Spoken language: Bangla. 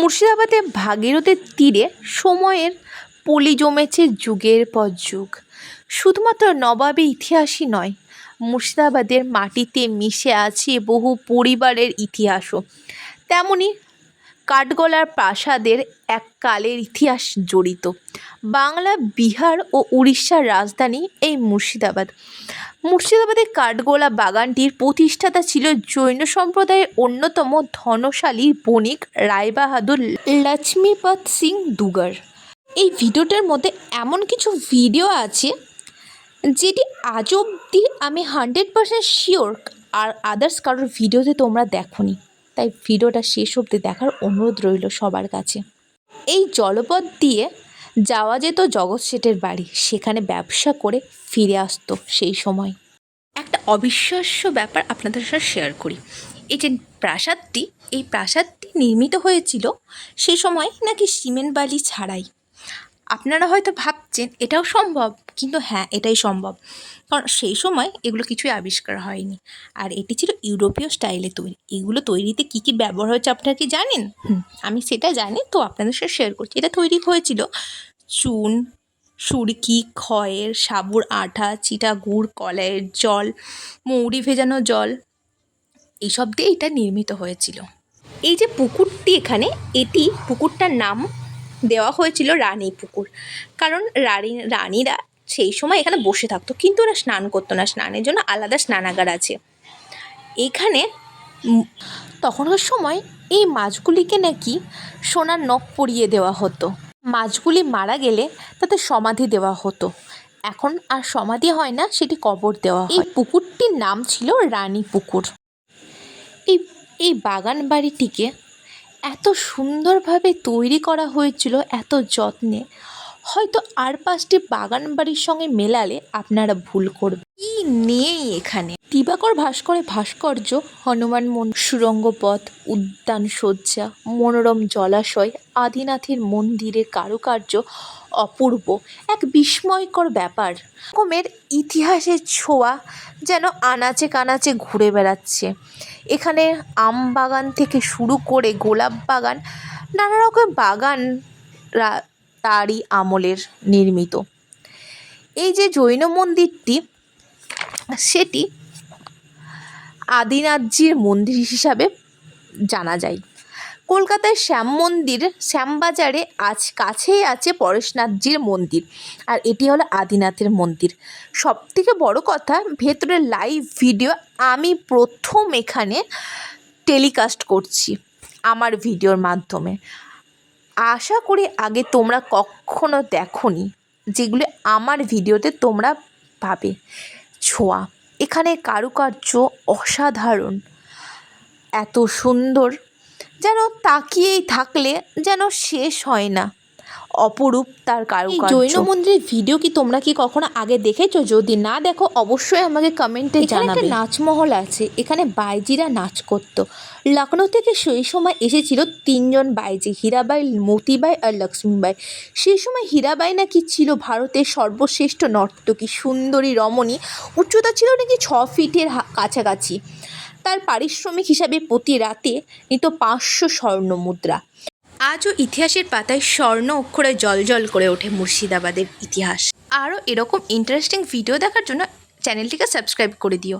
মুর্শিদাবাদে ভাগীরথের তীরে সময়ের পলি জমেছে যুগের পর যুগ। শুধুমাত্র নবাবী ইতিহাসই নয়, মুর্শিদাবাদের মাটিতে মিশে আছে বহু পরিবারের ইতিহাসও। তেমনই কাঠগোলার প্রাসাদের এক কালের ইতিহাস জড়িত। বাংলা, বিহার ও উড়িষ্যার রাজধানী এই মুর্শিদাবাদ। মুর্শিদাবাদের কাঠগোলা বাগানটির প্রতিষ্ঠাতা ছিল জৈন সম্প্রদায়ের অন্যতম ধনশালী বণিক রায়বাহাদুর লক্ষ্মীপদ সিং দুগার। এই ভিডিওটার মধ্যে এমন কিছু ভিডিও আছে যেটি আজ অবধি আমি হান্ড্রেড পারসেন্ট শিওর আর আদার্স কারোর ভিডিওতে তোমরা দেখোনি। তাই ভিডিওটা শেষ অবধি দেখার অনুরোধ রইল সবার কাছে। এই জলপথ দিয়ে যাওয়া যেত জগৎ শেঠের বাড়ি। সেখানে ব্যবসা করে ফিরে আসতো সেই সময়। একটা অবিশ্বাস্য ব্যাপার আপনাদের সাথে শেয়ার করি। এই যে প্রাসাদটি, এই প্রাসাদটি নির্মিত হয়েছিল সেই সময় নাকি সিমেন্ট বালি ছাড়াই। আপনারা হয়তো ভাবছেন, এটাও সম্ভব? কিন্তু হ্যাঁ এটাই সম্ভব। কারণ সেই সময় এগুলো কিছুই আবিষ্কার হয়নি। আর এটি ছিল ইউরোপীয় স্টাইলে তৈরি। এগুলো তৈরিতে কী কী ব্যবহার হয়েছে আপনারা কি জানেন? আমি সেটা জানি, তো আপনাদের সাথে শেয়ার করছি। এটা তৈরি হয়েছিল চুন, সুরকি খয়ের সাবুর আঠা, চিটা গুড়, কলাইয়ের জল, মৌরি ভেজানো জল এইসব দিয়ে এটা নির্মিত হয়েছিল। এই যে পুকুরটি এখানে, এটি পুকুরটার নাম দেওয়া হয়েছিল রানী পুকুর। কারণ রানী, রানীরা সেই সময় এখানে বসে থাকতো, কিন্তু ওরা স্নান করতো না। স্নানের জন্য আলাদা স্নানাগার আছে। এখানে তখনকার সময় এই মাছগুলিকে নাকি সোনার নখ পরিয়ে দেওয়া হতো। মাছগুলি মারা গেলে তাতে সমাধি দেওয়া হতো। এখন আর সমাধি হয় না, সেটি কবর দেওয়া এই পুকুরটির নাম ছিল রানী পুকুর। এই এই বাগান বাড়িটিকে এত সুন্দরভাবে তৈরি করা হয়েছিল এত যত্নে। হয়তো আর পাঁচটি বাগান বাড়ির সঙ্গে মেলালে আপনারা ভুল করবেন। কি নেই এখানে? দিবাকর ভাস্করে ভাস্কর্য, হনুমান মন সুরঙ্গ পথ, উদ্যান সজ্জা মনোরম জলাশয়, আদিনাথের মন্দিরের কারুকার্য অপূর্ব, এক বিস্ময়কর ব্যাপার। রকমের ইতিহাসের ছোঁয়া যেন আনাচে কানাচে ঘুরে বেড়াচ্ছে। এখানে আম বাগান থেকে শুরু করে গোলাপ বাগান, নানা রকম বাগান তারই আমলের নির্মিত। এই যে জৈন মন্দিরটি, সেটি আদিনাথজির মন্দির হিসাবে জানা যায়। কলকাতায় শ্যাম মন্দির শ্যামবাজারে আজ কাছেই আছে পরেশনাথজির মন্দির। আর এটি হলো আদিনাথের মন্দির। সব থেকে বড় কথা, ভেতরে লাইভ ভিডিও আমি প্রথম এখানে টেলিকাস্ট করছি আমার ভিডিওর মাধ্যমে। আশা করি আগে তোমরা কখনো দেখোনি যেগুলো আমার ভিডিওতে তোমরা পাবে। ছোঁয়া। এখানে কারুকার্য অসাধারণ। এত সুন্দর যেন তাকিয়েই থাকলে যেন শেষ হয় না। অপরূপ তার কারুকার্য। জৈন মন্দিরের ভিডিও কি তোমরা কি কখনো আগে দেখেছ? যদি না দেখো অবশ্যই আমাকে কমেন্টে জানাবে। নাচমহল আছে এখানে বাইজিরা নাচ করতো। লখনৌ থেকে সেই সময় এসেছিল তিনজন বাইজি হীরাবাই মতিবাই আর লক্ষ্মীবাই। সেই সময় হীরাবাই নাকি ছিল ভারতের সর্বশ্রেষ্ঠ নর্তকী সুন্দরী রমণী। উচ্চতা ছিল নাকি ছ ফিটের কাছাকাছি। তার পারিশ্রমিক হিসাবে প্রতি রাতে নিত পাঁচশো স্বর্ণ মুদ্রা। আজও ইতিহাসের পাতায় স্বর্ণ অক্ষরে জলজল করে ওঠে মুর্শিদাবাদের ইতিহাস। আরও এরকম ইন্টারেস্টিং ভিডিও দেখার জন্য চ্যানেলটিকে সাবস্ক্রাইব করে দিও।